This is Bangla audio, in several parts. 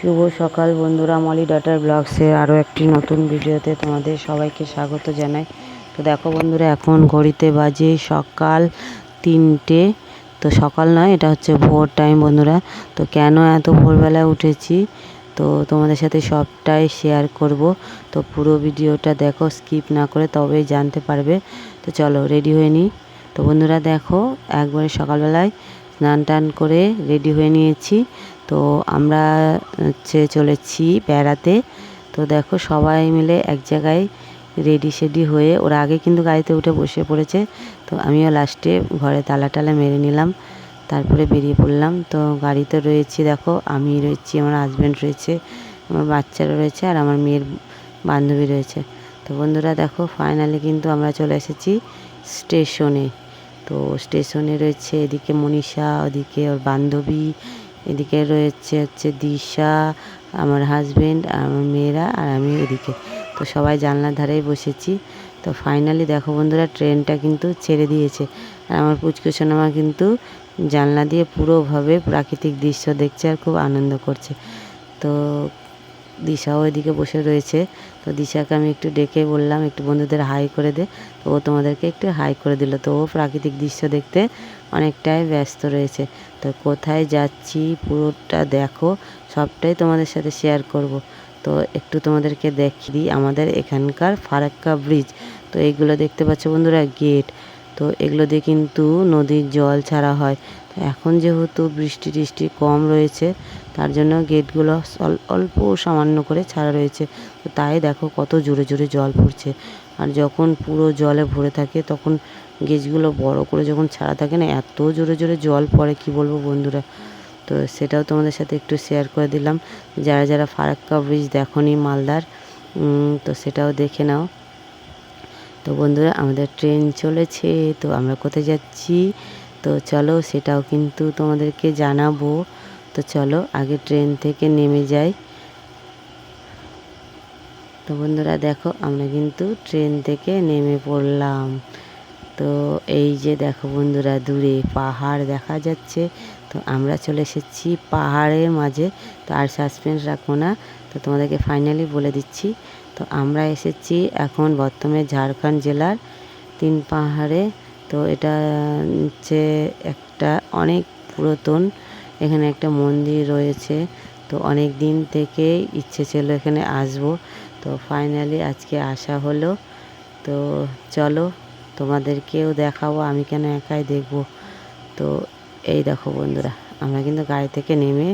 শুভ সকাল বন্ধুরা, মলি ডাটার ব্লগসের আরও একটি নতুন ভিডিওতে তোমাদের সবাইকে স্বাগত জানাই। তো দেখো বন্ধুরা, এখন ঘড়িতে বাজে সকাল তিনটে। তো সকাল নয়, এটা হচ্ছে ভোর টাইম বন্ধুরা। তো কেন এত ভোরবেলায় উঠেছি? তো তোমাদের সাথে সবটাই শেয়ার করব। তো পুরো ভিডিওটা দেখো, স্কিপ না করে তবেই জানতে পারবে। তো চলো, রেডি হয়ে নিই। তো বন্ধুরা দেখো, একবারে সকালবেলায় স্নান টান করে রেডি হয়ে নিয়েছি। তো আমরা হচ্ছে চলেছি বেড়াতে। তো দেখো সবাই মিলে এক জায়গায় রেডি সেডি হয়ে, ওরা আগে কিন্তু গাড়িতে উঠে বসে পড়েছে। তো আমিও লাস্টে ঘরে তালা টালা মেরে নিলাম, তারপরে বেরিয়ে পড়লাম। তো গাড়িতে রয়েছি দেখো, আমি রয়েছি, আমার হাজব্যান্ড রয়েছে, আমার বাচ্চারা রয়েছে আর আমার মেয়ের বান্ধবী রয়েছে। তো বন্ধুরা দেখো ফাইনালি কিন্তু আমরা চলে এসেছি স্টেশনে তো স্টেশনে রয়েছে, এদিকে মনীষা, ওদিকে ওর বান্ধবী এদিকে রয়েছে হচ্ছে দিশা, আমার হাজবেন্ড আর আমার মেয়েরা আর আমি এদিকে। তো সবাই জানলার ধারেই বসেছি। তো ফাইনালি দেখো বন্ধুরা, ট্রেনটা কিন্তু ছেড়ে দিয়েছে। আর আমার পুচকু সোনামা কিন্তু জানলা দিয়ে পুরোভাবে প্রাকৃতিক দৃশ্য দেখছে আর খুব আনন্দ করছে। তো দিশাও এদিকে বসে রয়েছে। তো দিশাকে আমি একটু ডেকে বললাম, একটু বন্ধুদের হাই করে দে। তো ও তোমাদেরকে একটু হাই করে দিল। তো ও প্রাকৃতিক দৃশ্য দেখতে অনেকটাই ব্যস্ত রয়েছে। তো কোথায় যাচ্ছি পুরোটা দেখো, সবটাই তোমাদের সাথে শেয়ার করব। তো একটু তোমাদেরকে দেখিয়ে দিই আমাদের এখানকার ফারাক্কা ব্রিজ তো এইগুলো দেখতে পাচ্ছ বন্ধুরা গেট তো এগুলো দিয়ে কিন্তু নদীর জল ছাড়া হয়। এখন যেহেতু বৃষ্টি টিষ্টি কম রয়েছে, তার জন্য গেটগুলো অল্প সামান্য করে ছাড়া রয়েছে। তো তাই দেখো কত জোরে জোরে জল পড়ছে। আর যখন পুরো জলে ভরে থাকে, তখন গেজগুলো বড় করে যখন ছাড়া থাকে না, এত জোরে জোরে জল পড়ে, কি বলব বন্ধুরা? তো সেটাও তোমাদের সাথে একটু শেয়ার করে দিলাম। যারা যারা ফারাক্কা ব্রিজ দেখনি মালদার তো সেটাও দেখে নাও। তো বন্ধুরা, আমাদের ট্রেন চলেছে, তো আমরা কোথায় যাচ্ছি? তো চলো সেটাও কিন্তু তোমাদেরকে জানাব। তো চলো, আগে ট্রেন থেকে নেমে যাই। তো বন্ধুরা, দেখো, আমরা কিন্তু ট্রেন থেকে নেমে পড়লাম। তো এই যে দেখো বন্ধুরা, দূরে পাহাড় দেখা যাচ্ছে। তো আমরা চলে এসেছি পাহাড়ের মাঝে। তো আর সাসপেন্স রাখব না। তো তোমাদেরকে ফাইনালি বলে দিচ্ছি। তো আমরা এসেছি এখন বর্তমানে ঝাড়খণ্ড জেলার তিন পাহাড়ে। তো এটা হচ্ছে একটা অনেক পুরাতন, এখানে একটা মন্দির রয়েছে। তো অনেক দিন থেকে ইচ্ছে ছিল এখানে আসব। তো ফাইনালি আজকে আসা হলো। তো চলো তোমাদেরকেও দেখাবো, আমি কেন একাই দেখব। তো এই দেখো বন্ধুরা, আমরা কিন্তু গাড়ি থেকে নেমে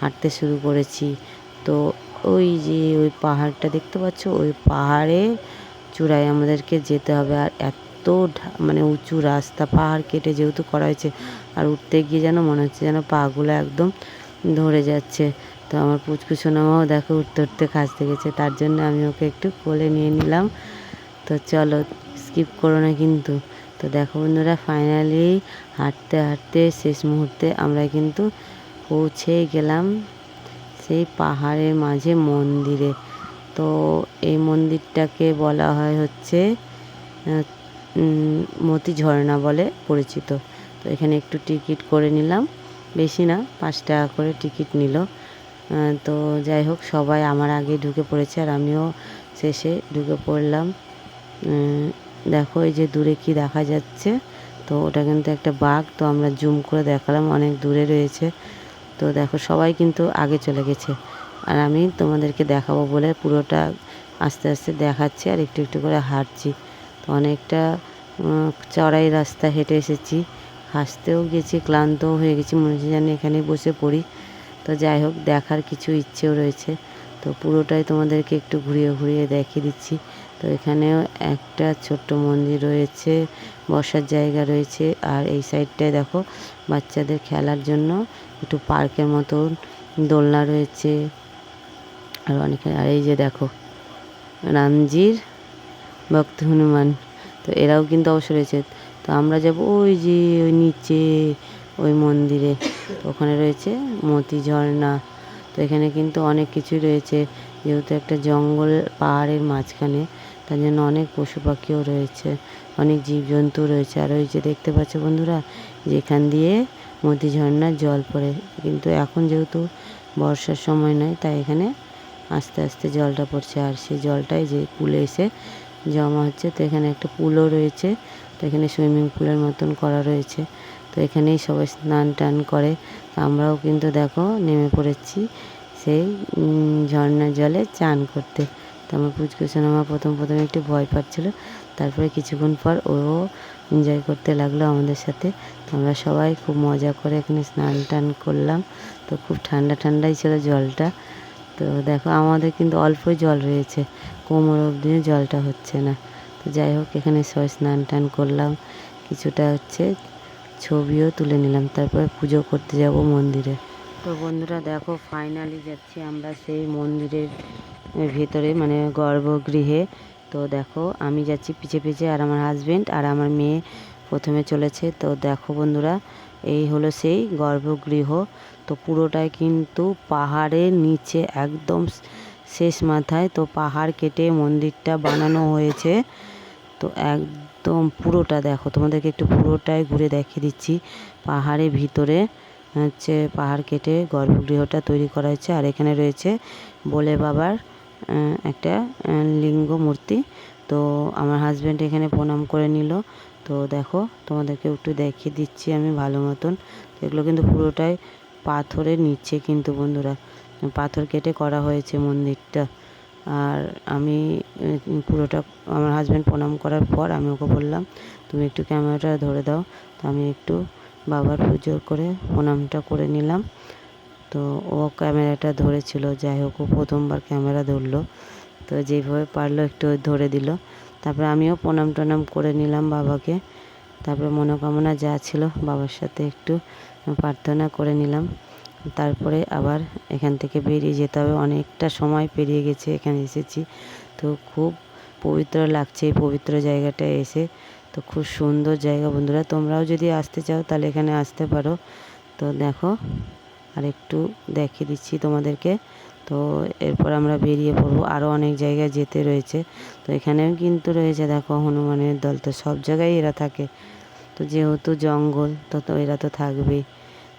হাঁটতে শুরু করেছি। তো ওই যে ওই পাহাড়টা দেখতে পাচ্ছ? ওই পাহাড়ে চূড়ায় আমাদেরকে যেতে হবে। আর এত মানে উঁচু রাস্তা, পাহাড় কেটে যেহেতু করা হয়েছে, আর উঠতে গিয়ে যেন মনে হচ্ছে যেন পাগুলো একদম ধরে যাচ্ছে। তো আমার পুচকু সোনামাও দেখো উঠতে উঠতে খাসতে গেছে, তার জন্য আমি ওকে একটু কোলে নিয়ে নিলাম। তো চলো স্কিপ করো না কিন্তু। তো দেখো বন্ধুরা ফাইনালি হাঁটতে হাঁটতে শেষ মুহূর্তে আমরা কিন্তু পৌঁছে গেলাম সেই পাহাড়ের মাঝে মন্দিরে। তো এই মন্দিরটাকে বলা হয় হচ্ছে মতি ঝর্ণা বলে পরিচিত। তো এখানে একটু টিকিট করে নিলাম। বেশি না, পাঁচ টাকা করে টিকিট নিল। তো যাই হোক, সবাই আমার আগে ঢুকে পড়েছে আর আমিও শেষে ঢুকে পড়লাম। দেখো এই যে দূরে কি দেখা যাচ্ছে। তো ওটা কিন্তু একটা বাঘ, তো আমরা জুম করে দেখালাম, অনেক দূরে রয়েছে। তো দেখো সবাই কিন্তু আগে চলে গেছে। আর আমি তোমাদেরকে দেখাবো বলে পুরোটা আস্তে আস্তে দেখাচ্ছি আর একটু একটু করে হাঁটছি। তো অনেকটা চড়াই রাস্তা হেঁটে এসেছি। হাসতেও গেছি, ক্লান্তও হয়ে গেছি, মনে হচ্ছে যেন এখানে বসে পড়ি। তো যাই হোক, দেখার কিছু ইচ্ছেও রয়েছে। তো পুরোটাই তোমাদেরকে একটু ঘুরিয়ে ঘুরিয়ে দেখিয়ে দিচ্ছি। তো এখানেও একটা ছোট্ট মন্দির রয়েছে, বসার জায়গা রয়েছে। আর এই সাইডটায় দেখো, বাচ্চাদের খেলার জন্য একটু পার্কের মতন দোলনা রয়েছে। আর অনেক, আর এই যে দেখো, রামজির ভক্ত হনুমান। তো এরাও কিন্তু অবশ্য রয়েছে। তো আমরা যাব ওই যে ওই নিচে, ওই মন্দিরে। ওখানে রয়েছে মতি ঝর্ণা। তো এখানে কিন্তু অনেক কিছুই রয়েছে। যেহেতু একটা জঙ্গল পাহাড়ের মাঝখানে তার জন্য অনেক পশু পাখিও রয়েছে, অনেক জীবজন্তু রয়েছে। আর ওই যে দেখতে পাচ্ছ বন্ধুরা, যেখান দিয়ে মতি ঝর্ণার জল পড়ে। কিন্তু এখন যেহেতু বর্ষার সময় নয়, তাই এখানে আস্তে আস্তে জলটা পড়ছে। আর সেই জলটাই যে পুলে এসে জমা হচ্ছে, তো এখানে একটা পুলও রয়েছে। তো এখানে সুইমিং পুলের মতন করা রয়েছে। তো এখানেই সবাই স্নান টান করে। আমরাও কিন্তু দেখো, নেমে পড়েছি সেই ঝর্ণার জলে চান করতে। তো আমার পুচকুসোনা আমার প্রথম প্রথম একটু ভয় পাচ্ছিল। তারপরে কিছুক্ষণ পর ও এনজয় করতে লাগল আমাদের সাথে। তো আমরা সবাই খুব মজা করে এখানে স্নান টান করলাম। তো খুব ঠান্ডা ঠান্ডাই ছিল জলটা। তো দেখো আমাদের কিন্তু অল্পই জল রয়েছে। কোমর অবধি জলটা হচ্ছে না। তো যাই হোক, এখানে সবাই স্নান টান করলাম। কিছুটা হচ্ছে ছবিও তুলে নিলাম। তারপরে পুজো করতে যাব মন্দিরে। তো বন্ধুরা দেখো ফাইনালি যাচ্ছি আমরা সেই মন্দিরের ভেতরে মানে গর্ভগৃহে। তো দেখো, আমি যাচ্ছি পিছে পিছে আর আমার হাজব্যান্ড আর আমার মেয়ে প্রথমে চলেছে। তো দেখো বন্ধুরা, এই হলো সেই গর্ভগৃহ। তো পুরোটাই কিন্তু পাহাড়ের নিচে, একদম শেষ মাথায়। তো পাহাড় কেটে মন্দিরটা বানানো হয়েছে। তো একদম পুরোটা দেখো, তোমাদেরকে একটু পুরোটাই ঘুরে দেখিয়ে দিচ্ছি। পাহাড়ের ভিতরে হচ্ছে পাহাড় কেটে গর্ভগৃহটা তৈরি করা হয়েছে। আর এখানে রয়েছে বলে বাবার একটা লিঙ্গ মূর্তি তো আমার হাজব্যান্ড এখানে প্রণাম করে নিল। তো দেখো, তোমাদেরকে একটু দেখিয়ে দিচ্ছি আমি ভালো মতন। এগুলো কিন্তু পুরোটাই পাথরের নিচে কিন্তু বন্ধুরা, পাথর কেটে করা হয়েছে মন্দিরটা। আর আমি পুরোটা আমার হাজব্যান্ড প্রণাম করার পর আমি ওকে বললাম, তুমি একটু ক্যামেরাটা ধরে দাও। তো আমি একটু বাবার পুজো করে প্রণামটা করে নিলাম। তো ও ক্যামেরাটা ধরেছিল, যাই হোক ও প্রথমবার ক্যামেরা ধরলো। তো যেভাবে পারল একটু ধরে দিল। তারপরে আমিও প্রণাম টনাম করে নিলাম বাবাকে। তারপরে মনোকামনা যা ছিল বাবার সাথে একটু প্রার্থনা করে নিলাম। তারপরে আবার এখান থেকে বেরিয়ে যেতে হবে। অনেকটা সময় পেরিয়ে গেছে, এখানে এসেছি। তো খুব পবিত্র লাগছে এই পবিত্র জায়গাটায় এসে। তো খুব সুন্দর জায়গা বন্ধুরা। তোমরাও যদি আসতে চাও তাহলে এখানে আসতে পারো। তো দেখো আর একটু দেখিয়ে দিচ্ছি তোমাদেরকে। তো এরপর আমরা বেরিয়ে পড়ব। আরও অনেক জায়গায় যেতে রয়েছে। তো এখানেও কিন্তু রয়েছে, দেখো, হনুমানের দল। তো সব জায়গায় এরা থাকে। তো যেহেতু জঙ্গল, তো তো এরা তো থাকবেই।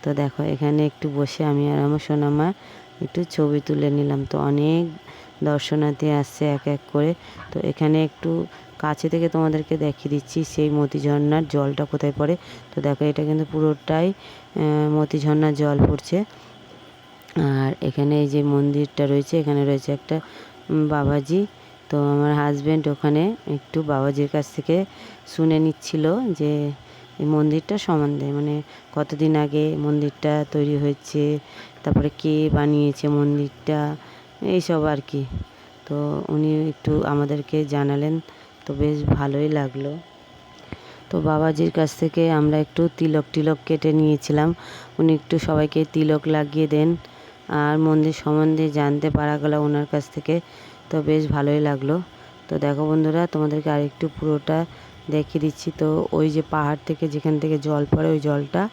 তো দেখো, এখানে একটু বসে আমি আর আমার সোনামা একটু ছবি তুলে নিলাম। তো অনেক দর্শনার্থী আসছে এক এক করে। তো এখানে একটু কাছে থেকে তোমাদেরকে দেখিয়ে দিচ্ছি, সেই মতি ঝর্ণার জলটা কোথায় পড়ে। তো দেখো, এটা কিন্তু পুরোটাই মতি ঝর্ণার জল পড়ছে। আর এখানে এই যে মন্দিরটা রয়েছে, এখানে রয়েছে একটা বাবাজি। তো আমার হাজব্যান্ড ওখানে একটু বাবাজির কাছ থেকে শুনে নিচ্ছিল যে, এই মন্দিরটা সম্বন্ধে মানে কতদিন আগে মন্দিরটা তৈরি হয়েছে, তারপরে কে বানিয়েছে মন্দিরটা, এইসব আর কি। তো উনি একটু আমাদেরকে জানালেন তো বেশ ভালোই লাগল। তো বাবাজির কাছ থেকে আমরা একটু তিলক টিলক কেটে নিয়েছিলাম। উনি একটু সবাইকে তিলক লাগিয়ে দেন আর মন্দির সম্বন্ধে জানতে পারা গেল ওনার কাছ থেকে। তো বেশ ভালোই লাগল। তো দেখো বন্ধুরা, তোমাদেরকে আরেকটু পুরোটা দেখিয়ে দিচ্ছি। তো ওই যে পাহাড় থেকে যেখান থেকে জল পড়ে, ওই জলটা,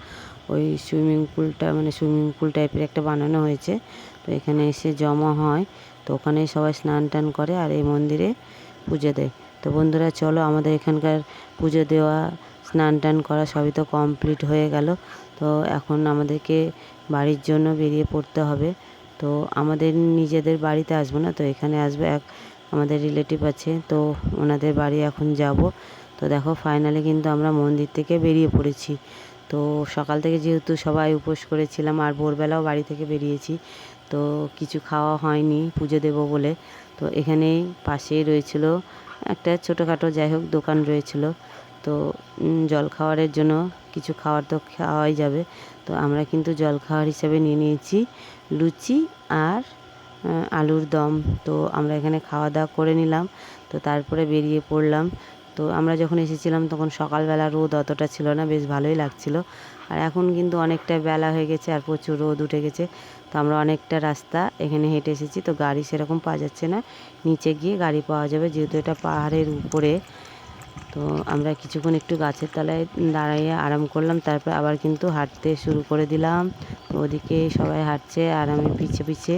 ওই সুইমিং পুলটা মানে সুইমিং পুল টাইপের একটা বানানো হয়েছে। তো এখানে এসে জমা হয়। তো ওখানেই সবাই স্নান টান করে আর এই মন্দিরে পুজো দেয়। তো বন্ধুরা, চলো আমাদের এখানকার পুজো দেওয়া, স্নান টান করা সবই তো কমপ্লিট হয়ে গেল। তো এখন আমাদেরকে বাড়ির জন্য বেরিয়ে পড়তে হবে। তো আমাদের নিজেদের বাড়িতে আসব না, তো এখানে আসবে এক, আমাদের রিলেটিভ আছে, তো ওনাদের বাড়ি এখন যাব। তো দেখো ফাইনালি কিন্তু আমরা মন্দির থেকে বেরিয়ে পড়েছি। তো সকাল থেকে যেহেতু সবাই উপোস করেছিলাম, আর ভোরবেলাও বাড়ি থেকে বেরিয়েছি, তো কিছু খাওয়া হয়নি, পুজো দেবো বলে। তো এখানেই পাশেই রয়েছিল একটা ছোটোখাটো যাই হোক দোকান রয়েছিল। তো জল খাওয়ারের জন্য কিছু খাওয়ার তো খাওয়াই যাবে। তো আমরা কিন্তু জল খাওয়ার হিসাবে নিয়ে নিয়েছি লুচি আর আলুর দম। তো আমরা এখানে খাওয়া দাওয়া করে নিলাম। তো তারপরে বেরিয়ে পড়লাম। তো আমরা যখন এসেছিলাম তখন সকালবেলা রোদ অতটা ছিল না, বেশ ভালোই লাগছিল। আর এখন কিন্তু অনেকটা বেলা হয়ে গেছে আর প্রচুর রোদ উঠে গেছে। তো আমরা অনেকটা রাস্তা এখানে হেঁটে এসেছি, তো গাড়ি সেরকম পাওয়া যাচ্ছে না। নিচে গিয়ে গাড়ি পাওয়া যাবে, যেহেতু এটা পাহাড়ের উপরে। তো আমরা কিছুক্ষণ একটু গাছের তলায় দাঁড়াইয়ে আরাম করলাম, তারপর আবার কিন্তু হাঁটতে শুরু করে দিলাম। তো ওদিকে সবাই হাঁটছে আর আমি পিছে পিছে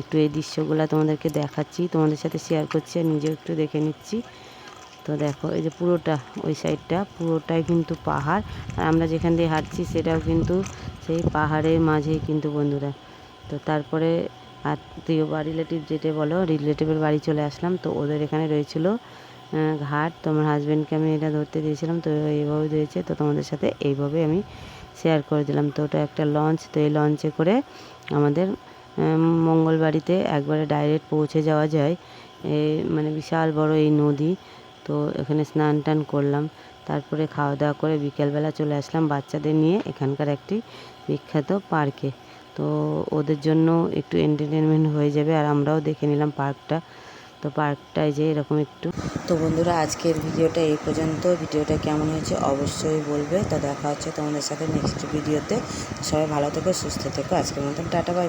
একটু এই দৃশ্যগুলো তোমাদেরকে দেখাচ্ছি, তোমাদের সাথে শেয়ার করছি আর নিজেও একটু দেখে নিচ্ছি। তো দেখো, এই যে পুরোটা, ওই সাইডটা, পুরোটাই কিন্তু পাহাড়। আর আমরা যেখান দিয়ে হাঁটছি, সেটাও কিন্তু সেই পাহাড়ের মাঝেই কিন্তু বন্ধুরা। তো তারপরে আত্মীয় বা রিলেটিভ যেটা বলো রিলেটিভের বাড়ি চলে আসলাম। তো ওদের এখানে রয়েছিল ঘাট। তো আমার হাজব্যান্ডকে আমি এটা ধরতে দিয়েছিলাম, তো এইভাবে দিয়েছে। তো তোমাদের সাথে এইভাবে আমি শেয়ার করে দিলাম। তো ওটা একটা লঞ্চ তো এই লঞ্চে করে আমাদের মঙ্গলবাড়িতে একবারে ডাইরেক্ট পৌঁছে যাওয়া যায়। এই মানে বিশাল বড় এই নদী। তো এখানে স্নান টান করলাম। তারপরে খাওয়া দাওয়া করে বিকেলবেলা চলে আসলাম বাচ্চাদের নিয়ে এখানকার একটি বিখ্যাত পার্কে। তো ওদের জন্য একটু এন্টারটেনমেন্ট হয়ে যাবে আর আমরাও দেখে নিলাম পার্কটা। তো পার্কটায় যে এরকম একটু। তো বন্ধুরা, আজকের ভিডিওটা এই পর্যন্ত। ভিডিওটা কেমন হয়েছে অবশ্যই বলবে। তো দেখা হচ্ছে তোমাদের সাথে নেক্সট ভিডিওতে সবাই ভালো থেকো, সুস্থ থেকো। আজকের মতন টাটা বাই।